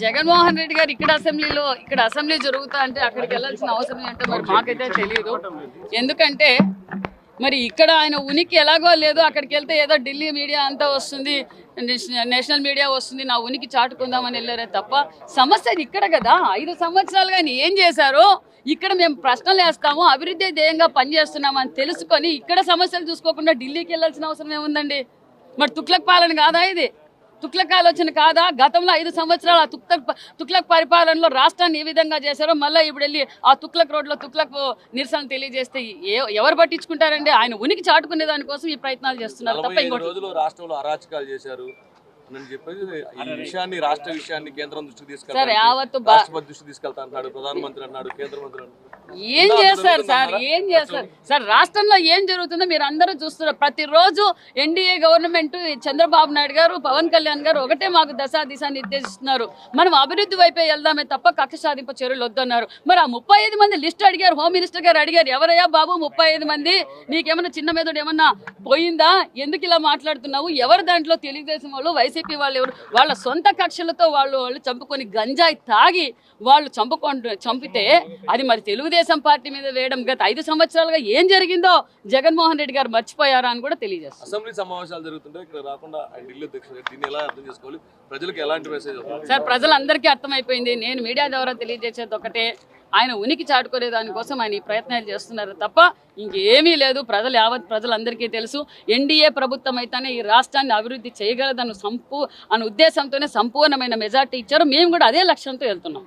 జగన్మోహన్ రెడ్డి గారు ఇక్కడ అసెంబ్లీలో ఇక్కడ అసెంబ్లీ జరుగుతా అంటే అక్కడికి వెళ్ళాల్సిన అవసరం ఏంటో మరి మాకైతే తెలియదు ఎందుకంటే మరి ఇక్కడ ఆయన ఉనికి ఎలాగో లేదు అక్కడికి వెళ్తే ఏదో ఢిల్లీ మీడియా అంతా వస్తుంది నేషనల్- మీడియా వస్తుంది నా ఉనికి చాటుకుందామని వెళ్ళారే తప్ప సమస్య ఇక్కడ కదా. ఐదు సంవత్సరాలుగా ఆయన ఏం చేశారో ఇక్కడ మేము ప్రశ్నలు వేస్తాము అభివృద్ధి ధ్యేయంగా పనిచేస్తున్నామని తెలుసుకొని ఇక్కడ సమస్యలు చూసుకోకుండా ఢిల్లీకి వెళ్ళాల్సిన అవసరం ఏముందండి? మరి తుక్లక్ పాలన కాదా ఇది? తుక్లక్ ఆలోచన కాదా? గతంలో ఐదు సంవత్సరాలు ఆ తుక్లక్ తుక్లక్ పరిపాలనలో రాష్ట్రాన్ని ఏ విధంగా చేశారో మళ్ళీ ఇప్పుడు వెళ్ళి ఆ తుక్లక్ రోడ్లో తుక్లక్ నిరసన తెలియజేస్తే ఏ ఎవరు పట్టించుకుంటారండి? ఆయన ఉనికి చాటుకునే దానికోసం ఈ ప్రయత్నాలు చేస్తున్నారు తప్ప ఇంకోటి రాష్ట్రంలో అరాచకాలు చేశారు. విషయాన్ని రాష్ట్ర విషయాన్ని కేంద్రం దృష్టికి సార్ తీసుకెళ్తారు యావత్తు బా- రాష్ట్రపతి దృష్టికి తీసుకెళ్తా ప్రధానమంత్రి అన్నాడు కేంద్ర మంత్రి అన్నాడు. ఏం? చేస్తారు సార్? ఏం చేస్తారు సార్ రాష్ట్రంలో ఏం జరుగుతుందో మీరు అందరూ చూస్తున్నారు. ప్రతిరోజు ఎన్డీఏ గవర్నమెంట్ చంద్రబాబు నాయుడు గారు పవన్ కళ్యాణ్ గారు ఒకటే మాకు దశా దిశ నిర్దేశిస్తున్నారు. మనం అభివృద్ధి వైపే వెళ్దామే తప్ప కక్ష సాధింపు చర్యలు వద్దన్నారు. మరి ఆ ముప్పై ఐదు మంది లిస్ట్ అడిగారు హోమ్ మినిస్టర్ గారు అడిగారు ఎవరయ్యా బాబు ముప్పై ఐదు మంది? నీకేమన్నా చిన్న మెదడు ఏమన్నా పోయిందా? ఎందుకు ఇలా మాట్లాడుతున్నావు? ఎవరు దాంట్లో తెలుగుదేశం వాళ్ళు వైసీపీ వాళ్ళు ఎవరు? వాళ్ళ సొంత కక్షలతో వాళ్ళు వాళ్ళు చంపుకొని గంజాయి తాగి వాళ్ళు చంపుకుంటూ చంపితే అది మరి తెలుగుదేశం పార్టీ మీద వేయడం గత ఐదు సంవత్సరాలుగా ఏం జరిగిందో జగన్మోహన్ రెడ్డి గారు మర్చిపోయారా అని కూడా తెలియజేస్తారు అసెంబ్లీ సమావేశాలు జరుగుతుంటే ఇక్కడ రాకుండా ఆయన ఢిల్లీ అధ్యక్షుడు దీన్ని ఎలా అర్థం చేసుకోవాలి? ప్రజలకు ఎలాంటి మెసేజ్ సార్ ప్రజలందరికీ అర్థమైపోయింది. నేను మీడియా ద్వారా తెలియజేసేది ఒకటే. ఆయన ఉనికి చాటుకునే దానికోసం ఆయన ఈ ప్రయత్నాలు చేస్తున్నారు తప్ప ఇంకేమీ లేదు. ప్రజలు యావత్ ప్రజలందరికీ తెలుసు. ఎన్డీఏ ప్రభుత్వం అయితేనే ఈ రాష్ట్రాన్ని అభివృద్ధి చేయగలదన్న సంపూ అన్న ఉద్దేశంతోనే సంపూర్ణమైన మెజార్టీ ఇచ్చారు. మేము కూడా అదే లక్ష్యంతో వెళ్తున్నాం.